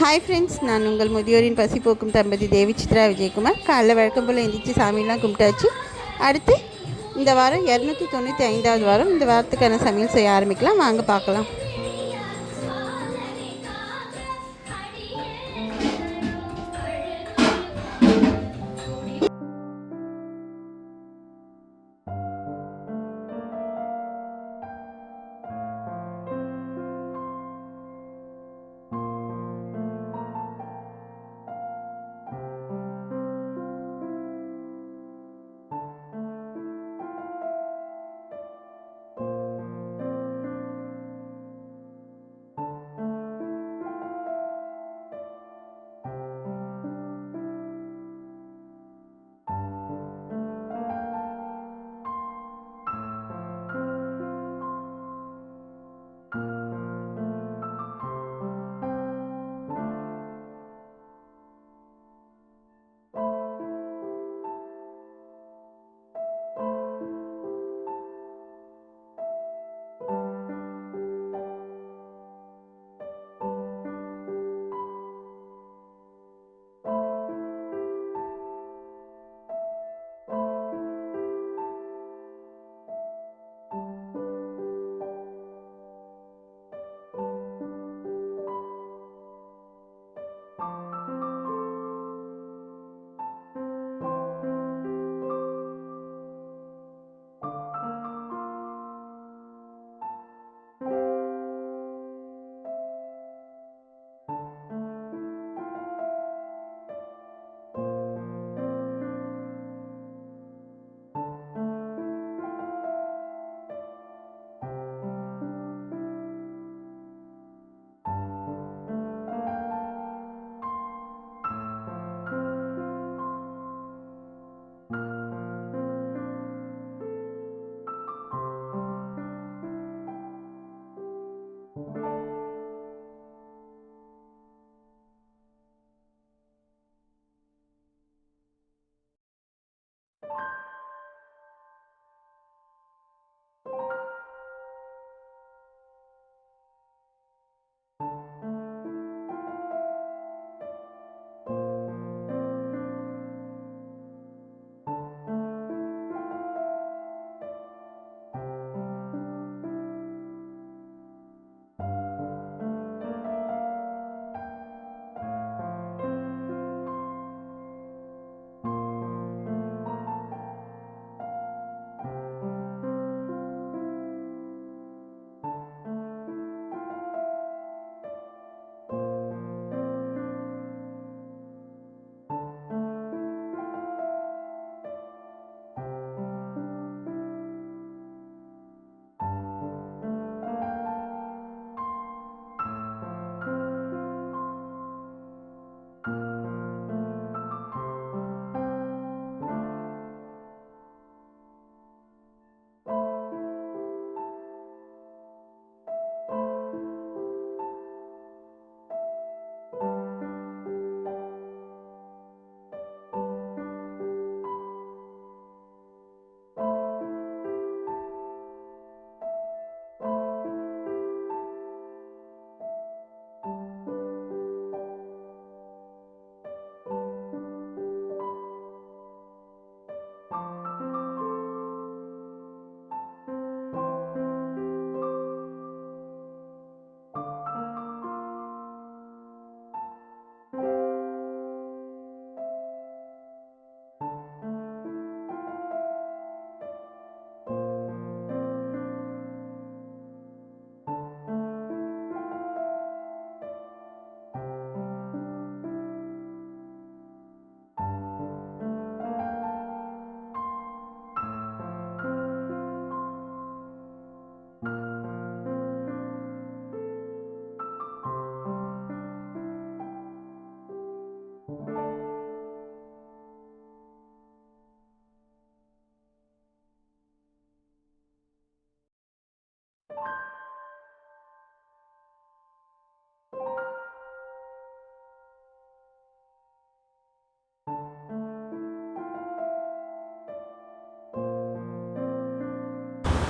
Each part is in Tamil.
ஹாய் ஃப்ரெண்ட்ஸ் நான் உங்கள் முதியோரின் பசி போக்கும் தம்பதி தேவி சித்ரா விஜயகுமார். காலைல வழக்கம் போல் எந்திரிச்சு சாமியெல்லாம் கும்பிட்டாச்சு. அடுத்து இந்த வாரம் இரநூத்தி தொண்ணூற்றி ஐந்தாவது வாரம். இந்த வாரத்துக்கான சமையல் செய்ய ஆரம்பிக்கலாம். வாங்க பார்க்கலாம்.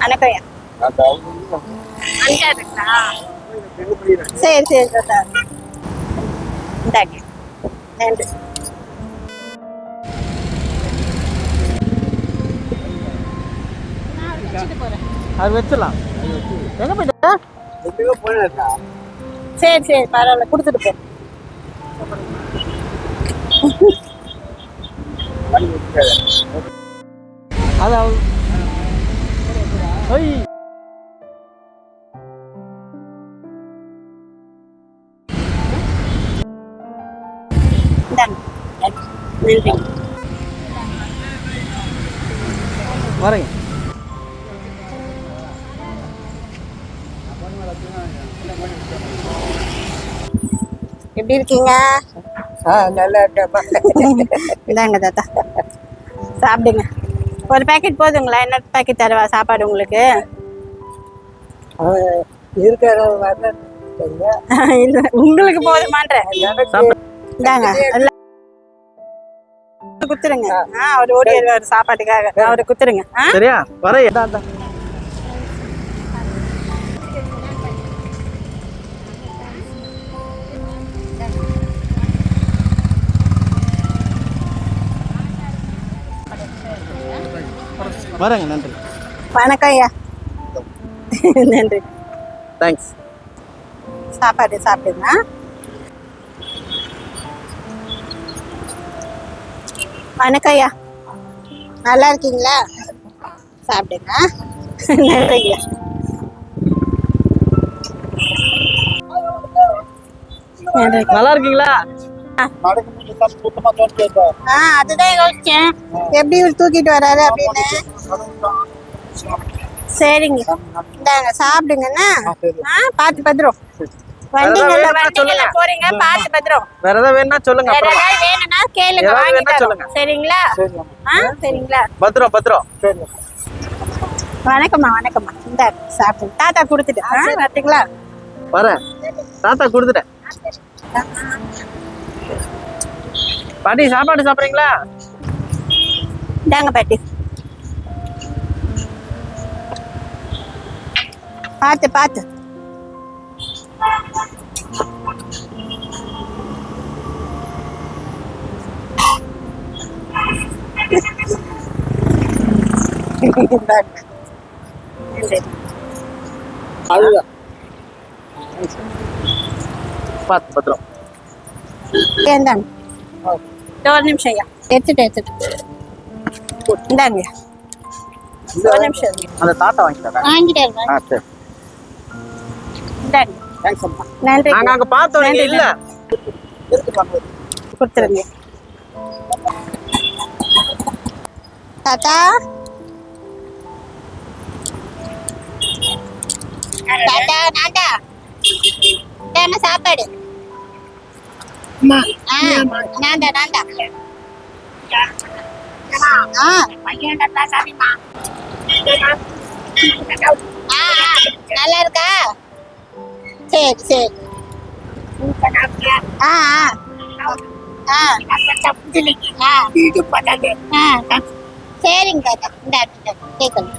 அனக்கையா அங்கே இருக்குங்களா சரி சரி இந்தாங்க. நன்றி. அது வச்சிடலாம். எங்க போயிட்ட சரி சரி பரவாயில்ல கொடுத்துட்டு போ. அது. அவ- ஐய் இந்தாங்க நன்றி வரேங்க எப்படி இருக்கீங்க நல்லா இருக்கேம்மா இந்தாங்க தாத்தா சாப்பிடுங்க ஒரு பேக்கெட் போதுங்களா? என்ன பேக்கெட் தரவா? சாப்பாடு உங்களுக்கு? இல்ல உங்களுக்கு போதுமான்ற. இந்தாங்க குத்துருங்க அவர் ஓடி வருவார் சாப்பாட்டுக்காக அவரை குத்துருங்க சரியா? வரேன் வரேங்க நன்றி. வணக்கம் ஐயா நன்றி. தேங்க்ஸ் சாப்பாடு சாப்பிடுங்க வணக்கம் ஐயா நல்லா இருக்கீங்களா? சாப்பிடுங்க. நன்றிங்க. நன்றி நல்லா இருக்கீங்களா? அதுதான் யோசிச்சேன். எப்படி இவர் தூக்கிட்டு வராரு அப்படின்னு. சரிங்க. இந்தாங்க சாப்பிடுங்கண்ணா. ஆ பார்த்து பத்திரம். வண்டிங்கல்ல வேணும்னா வண்டிங்கல்ல போறீங்க பார்த்து பத்திரம். வேற ஏதாவது சொல்லுங்க வேற அப்புறமா. ஏதாவது வேணும்னா கேளுங்க வாங்கி தரோம். சரிங்களா? ஆ சரிங்களா? பத்திரம் பத்திரம். வணக்கம்மா வணக்கம்மா. இந்த சாப்பிடுங்க தாத்தா கொடுத்துட்டு ஆ வரட்டுங்களா வரேன். தாத்தா கொடுத்துட்டேன். பாட்டி சாப்பாடு சாப்பிட்றீங்களா? இந்தாங்க பாட்டி. பார்த்து பார்த்து. பார்த்து பத்திரம். இந்தாங்க. ஒரு நிமிஷம் ஐயா. எடுத்துட்டு எடுத்துட்டு. இந்தாங்க. ஒரு நிமிஷம். இருங்க. அந்த தாத்தா வாங்கிட்டாரா? வாங்கிட்டேன் ஆ சரி. இந்தாங்க தேங்க்ஸ். அம்மா நன்றி. நாங்க அங்க பார்த்தோம் நீங்க இல்ல. கொடுத்துருங்க. தாத்தா? தாத்தா நான்டா என்ன சாப்பாடு? நான்டா நான்டா ஆ. ஆ, ஆ, நல்லா இருக்கா சரி சரி ஆ ஆ ஆ ஆ ஆ சரிங்க தாத்தா இந்த கேட்கணும்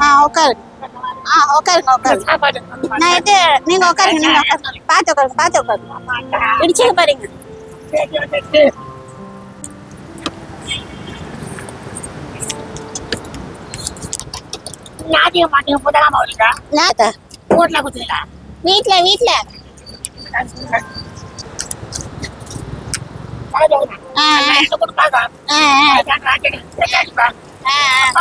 ஆ உட்காருங்க ஆ உட்காருங்க உட்காருங்க நான் இது நீங்க உட்காருங்க நீங்க உட்காருங்க பார்த்து உட்காருங்க பார்த்து உட்காருங்க இடிச்சுக்க பாருங்க நாத்தா வீட்ல வீட்ல ஆ ஆ ஆ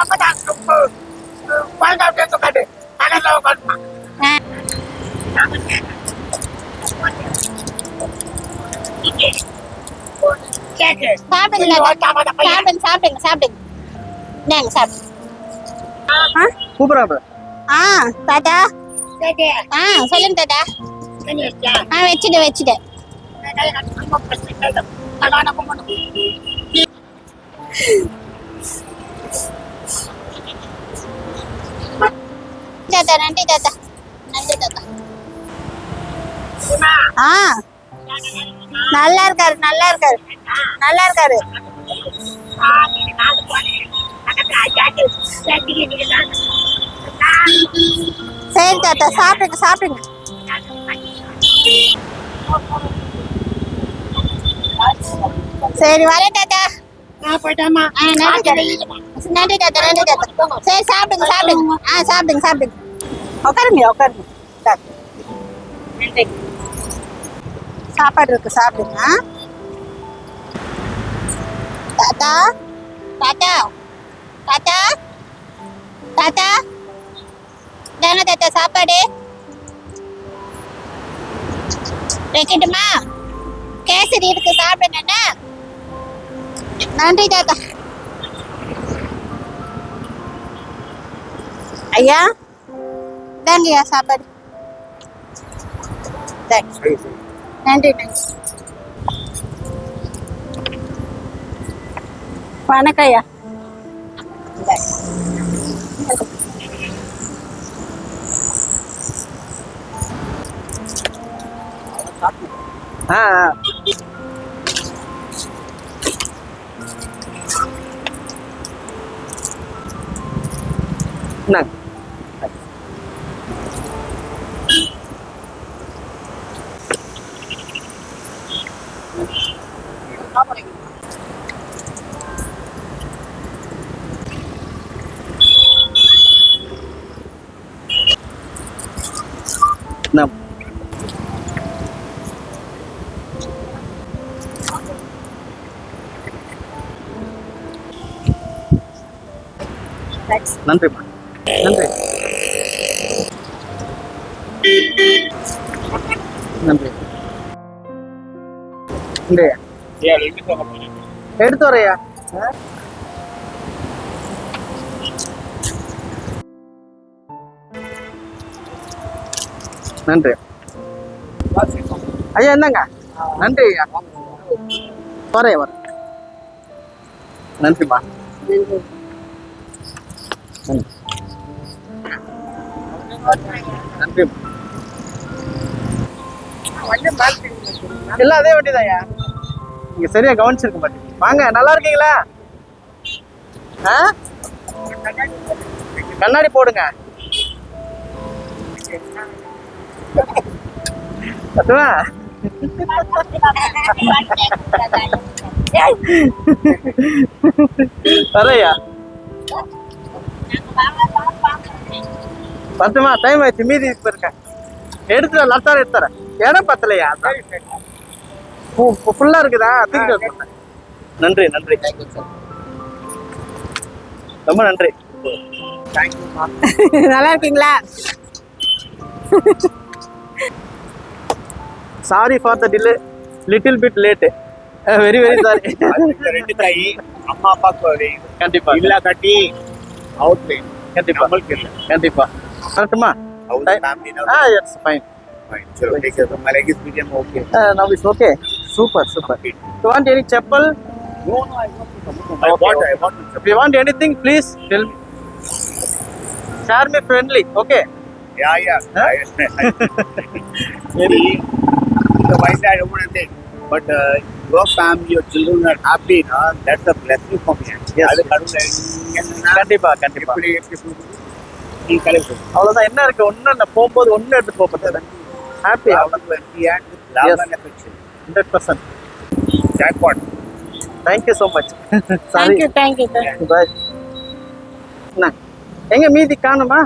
ஆ ஆ சாப்பிடுங்க சாப்பிடுங்க சாப்பிடுங்க சாப்பிடுங்க இந்தாங்க சாப்பிடுங்க ஆ ஆ தாத்தா ஆ சொல்லுங்க தாத்தா ஆ வச்சுட்டு வச்சுட்டு தாத்தா நன்றி தாத்தா நன்றி தாத்தா ஆ நல்லா இருக்காரு நல்லா இருக்காரு நல்லா இருக்காரு சரி தாத்தா சாப்பிடுங்க சாப்பிடுங்க சரி வரேன் தாத்தா நன்றி தாத்தா நன்றி தாத்தா சரி சாப்பிடுங்க சாப்பிடுங்க ஆ சாப்பிடுங்க சாப்பிடுங்க உட்காருங்க உட்காருங்க உட்காருங்க. சாப்பாடு இருக்கு சாப்பிடுங்க ஆ? தாத்தா தாத்தா தாத்தா தாத்தா தானே தாத்தா சாப்பாடு வைக்கட்டுமா கேசரி இருக்கு சாப்பிடுங்க நன்றி தாத்தா ஐயா இந்தாங்கய்யா சாப்பாடு தேங்க்ஸ் நன்றி நன்றி வணக்கம் ஐயா ஆ நன்றிம்மா நன்றி. நன்றி. எடுத்து வரையா? நன்றி. ஐயா என்னங்க? நன்றி ஐயா. வரேன் வரேன் நன்றிம்மா. நன்றி இல்ல அதே வண்டிதான்யா நீங்க சரியா கவனிச்சிருக்க மாட்டீங்க. வாங்க நல்லா இருக்கீங்களா? ஆ? கண்ணாடி போடுங்க. பத்துமா? வரையா பத்துமா டைம் ஆயிடுச்சு மீதி இப்ப இருக்கேன். எடுத்துறேன் லத்தாரம் எடுத்துறேன். இடம் பத்தலையா? ஃபுல்லா இருக்குதா? தூக்கிட்டு. நன்றி நன்றி. ரொம்ப நன்றி. நல்லா இருக்கீங்களா? Sorry for the delay little bit late very very sorry ரெண்டு தாயி அம்மா அப்பாவுக்கு கண்டிப்பா. இல்லா கட்டி அவுட் கண்டிப்பா. கண்டிப்பா. வரட்டுமா அவங்க ஃபேமிலி ஆ எஸ் ஃபைன் சரி take care my leg is medium okay now is okay super super you want any chappal no no I want I want I want if you want anything please tell me share me friendly okay yeah yeah maybe the why I don't want to think but uh, your family your children are happy na that's a blessing for me Yes. அது கடவுள் என்னன்னா கண்டிப்பா கண்டிப்பா அவ்வளவுதான். என்ன இருக்கு? ஒண்ணு இல்ல. போகும்போது ஒண்ணு எடுத்து போகிறது happy hundred percent jackpot. Thank you so much sorry thank you thank you bye என்ன? எங்க மீதி காணுமா?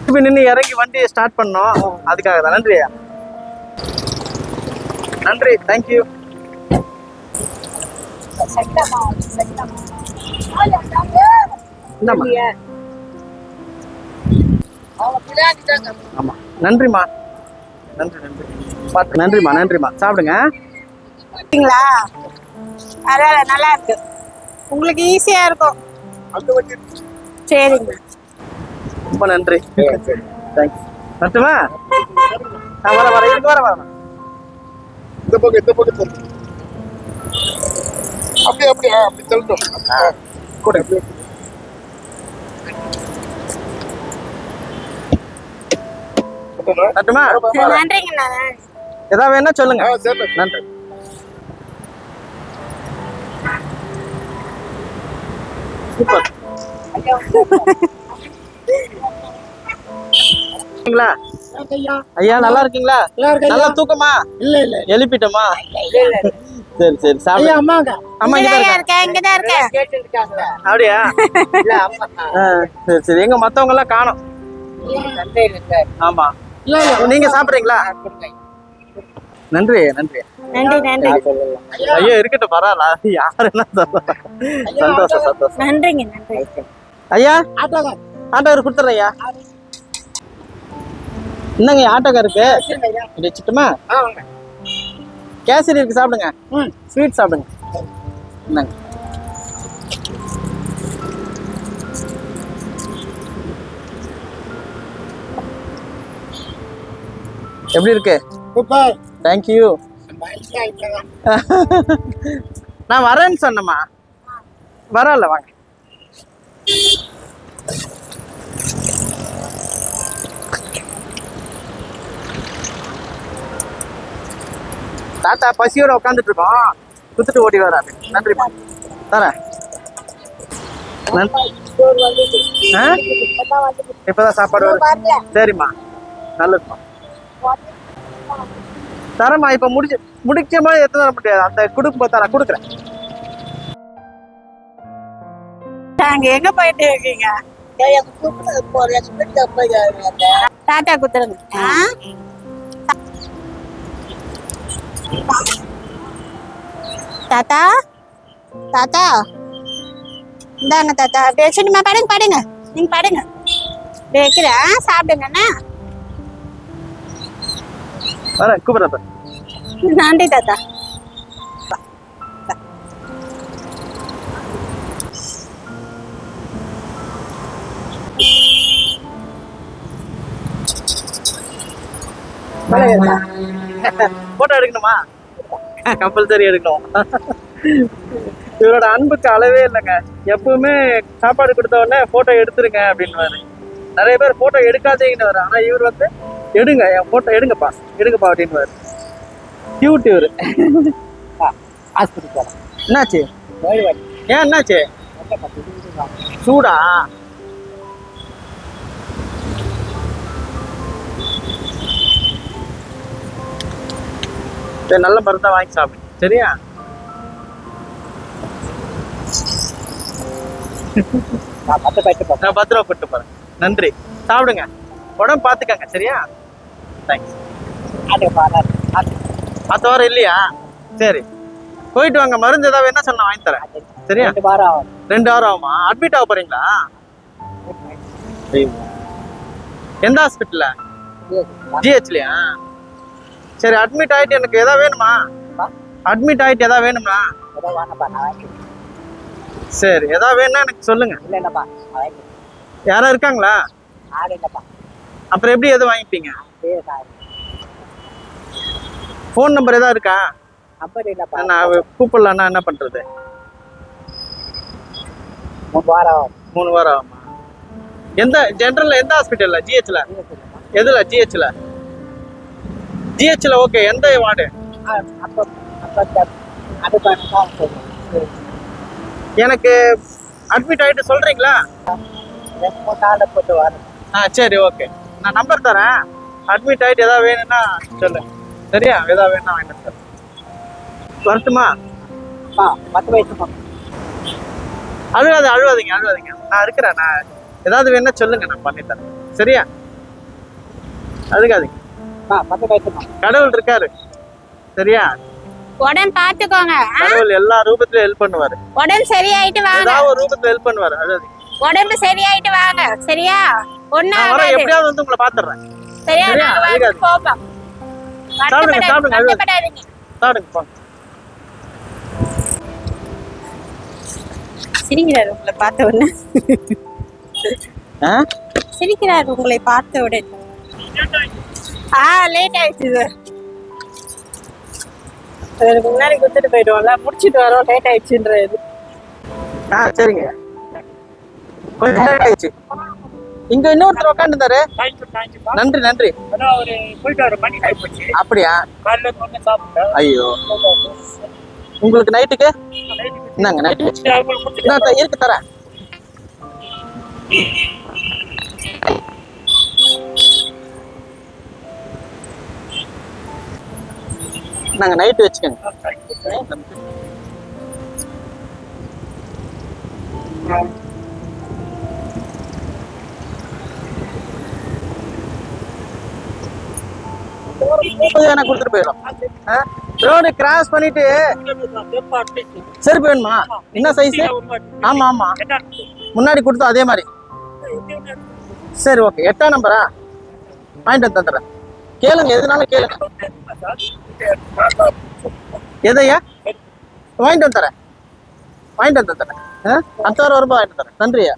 திருப்பி நின்று இறங்கி வண்டியை ஸ்டார்ட் பண்ணோம். அதுக்காக தான். நன்றியா? நன்றி. தேங்க்யூ இந்தாம்மா ஆமா. நன்றிம்மா. நன்றி நன்றி. பார்த்து நன்றிம்மா நன்றிம்மா. சாப்பிடுங்க. பரவாயில்ல நல்லா இருக்கு. உங்களுக்கு ஈஸியா இருக்கும். சரிங்க. ரொம்ப நன்றி. தேங்க்ஸ் வரட்டுமா நான் வர வர இதுக்கு வர வரேன் இந்த பக்கம் இந்த பக்கம். அப்படியே அப்படியே அப்படி தள்ளட்டும் தட்டுமா நன்றிங்கண்ணா. ஏதாவது வேணா சொல்லுங்க. நன்றி. சூப்பர். இருக்கீங்களா? ஐயா. நல்லா இருக்கீங்களா? நல்லா தூக்கமா? இல்ல இல்ல. எழுப்பிட்டோமா? சரி சரி சாப்பிடு. அம்மாங்க அம்மா இங்க இருக்கேன் இங்கதான் இருக்கேன். கேட்டுருக்காங்க அப்படியா? இல்ல அம்மா. சரி சரி. எங்க மத்தவங்க எல்லாம் காணோம் ஆமா. நீங்க சாப்பிடுறீங்களா? நன்றி நன்றி. நன்றி நன்றி ஐயோ. இருக்கட்டும் பரவாயில்ல. யாரு என்ன சந்தோஷம் சந்தோஷம். நன்றிங்க நன்றி. ஐயா? ஆட்டோக்கார். கொடுத்துறேன் ஐயா என்னங்க ஆட்டோக்காருக்கு? வச்சுட்டுமா? ஆ வாங்க. கேசரி இருக்கு சாப்பிடுங்க. ம். ஸ்வீட் சாப்பிடுங்க. என்னங்க எப்படி இருக்கு? சூப்பர். தேங்க்யூ நான் வரேன்னு சொன்னேம்மா. வரல வாங்க. தாத்தா பசியோட உட்காந்துட்டு இருக்கோம் குத்துட்டு ஓடி வராரு. நன்றிம்மா. தரேன்? இப்பதான் சாப்பாடு வருது சரிம்மா. நல்லதும்மா. தரேம்மா இப்ப முடிச்சு முடிக்க மாதிரி எத்தனை தர முடியாது. அந்த குடுக்கும் போது நான் கொடுக்குறேன். நாங்க எங்க போயிட்டு இருக்கீங்க? டாட்டா குத்துருங்க ஆ? தாத்தா? தாத்தா? இந்தாங்க தாத்தா. அப்படியே வச்சுட்டுமா படுங்க படுங்க. நீங்க படுங்க. அப்படியே வைக்கிறேன் சாப்பிடுங்கண்ணா நன்றி தாத்தா. போட்டோ எடுக்கணுமா? கம்பல்சரி எடுக்கணும். இவரோட அன்புக்கு அளவே இல்லைங்க. எப்பவுமே சாப்பாடு கொடுத்த உடனே போட்டோ எடுத்துருங்க அப்படின்னு நிறைய பேர் போட்டோ எடுக்காதீங்கன்னு ஆனா இவர் வந்து எடுங்க என் போட்டோ எடுங்கப்பா எடுங்கப்பா அப்படின்னு கியூட் இவர். ஆஸ்பத்திரி போகலாம் என்னாச்சு? ஏன் என்னாச்சு? சூடா? சரி நல்ல மருந்தா வாங்கி சாப்பிடு. சரியா? நான் பத்து பத்திரமா போட்டு போறேன். நன்றி. சாப்பிடுங்க. உடம்பு பார்த்துக்கங்க சரியா? தேங்க்ஸ் மற்ற வாரம் இல்லையா? சரி. போயிட்டு வாங்க. மருந்து ஏதாவது என்ன சொன்னா வாங்கி தரேன். சரியா? ரெண்டு வாரம் ஆகும். அட்மிட் ஆக போறீங்களா? எந்த ஹாஸ்பிட்டல்ல ஜிஹெச்லயா சரி அட்மிட் ஆயிட்டு எனக்கு எதாவது வேணுமா? அட்மிட் ஆயிட்டு எதாவது வேணுமா சரி எதாவது வேணும்னா எனக்கு சொல்லுங்க. இல்லை இல்லைப்பா நான் வாங்கிக்கிறேன். யாரா இருக்காங்களா? அப்புறம் எப்படி எது வாங்கிப்பீங்க? ஃபோன் நம்பர் ஏதாவது இருக்கா? நான் கூப்பிடலான்னா என்ன பண்றது? மூணு வாரம் ஆகும். எந்த ஜென்ரல்ல எந்த ஹாஸ்பிட்டல்ல ஜிஹெச்ல. எதுல? ஜிஹெச்ல ஜிஹெச்ல ஓகே எந்த வார்டு ஆ, சரி எனக்கு அட்மிட் ஆயிட்டு சொல்றீங்களா? போட்டு வரேன் ஆ சரி ஓகே நான் நம்பர் தரேன். அட்மிட் ஆயிட்டு ஏதாவது வேணும்னா சொல்லு. சரியா? ஏதாவது வேணும்னா வாங்கிட்டு தரேன். வரட்டுமா? ஆ பத்து வயசுமா அழுவாது அழுவாதீங்க அழுவாதீங்க நான் இருக்கிறேன் நான் ஏதாவது வேணா சொல்லுங்க நான் பண்ணித்தரேன். சரியா? அழுகாதீங்க. கடவுள் இருக்காரு. சரியா? உடம்பு பாத்துக்கோங்க? கடவுள் எல்லா ரூபத்திலும் ஹெல்ப் பண்ணுவாரு. உடம்பு சரியாயிட்டு வாங்க. ஒரு ரூபத்துல ஹெல்ப் பண்ணுவாரு அழுவாதீங்க உடம்பு சரியாயிட்டு வாங்க சரியா? ஆகாது. எப்படியாவது வந்து உங்களை பாத்துறேன் சரியா? நாங்க அழுகாதீங்க. போப்போம். சாப்பிடுங்க, சாப்பிடுங்க, அழுகாதீங்க. வருத்தப்படாதீங்க. சாப்பிடுங்க போங்க சிரிக்கிறார் உங்களை பார்த்த உடனே. சிரிக்கிறார் உங்களை பார்த்த உடனே. ஆ லேட் ஆயிடுச்சு சார் அதுக்கு முன்னாடி கொடுத்துட்டு போயிடுவோம்ல முடிச்சிட்டு வரோம் லேட் ஆயிடுச்சுன்றது. ஆ சரிங்க. கொஞ்சம் லேட் ஆயிடுச்சு. இங்க இன்னொருத்தர் உட்காந்துருந்தாரு நன்றி நன்றி. அப்படியா? ஐயோ. உங்களுக்கு நைட்டுக்கு என்னங்க நைட்டு இருக்கு தரேன். நாங்க நைட் வச்சுக்கோங்க. நான் கொடுத்துட்டு போயிடும். ரோடு கிராஸ் பண்ணிட்டு செருப்பு வேணுமா? என்ன சைஸ் ஆமா ஆமா. முன்னாடி கொடுத்தோம் அதே மாதிரி. சரி ஓகே எட்டாம் நம்பரா வாங்கிட்டு வந்து தந்துடுறேன். கேளுங்க எதுனாலும் கேளுங்க. எதையா? வாங்கிட்டு வந்து தரேன். வாங்கிட்டு வந்து தரேன். அடுத்த வாரம் வரும்போது வாங்கிட்டு தரேன். நன்றியா?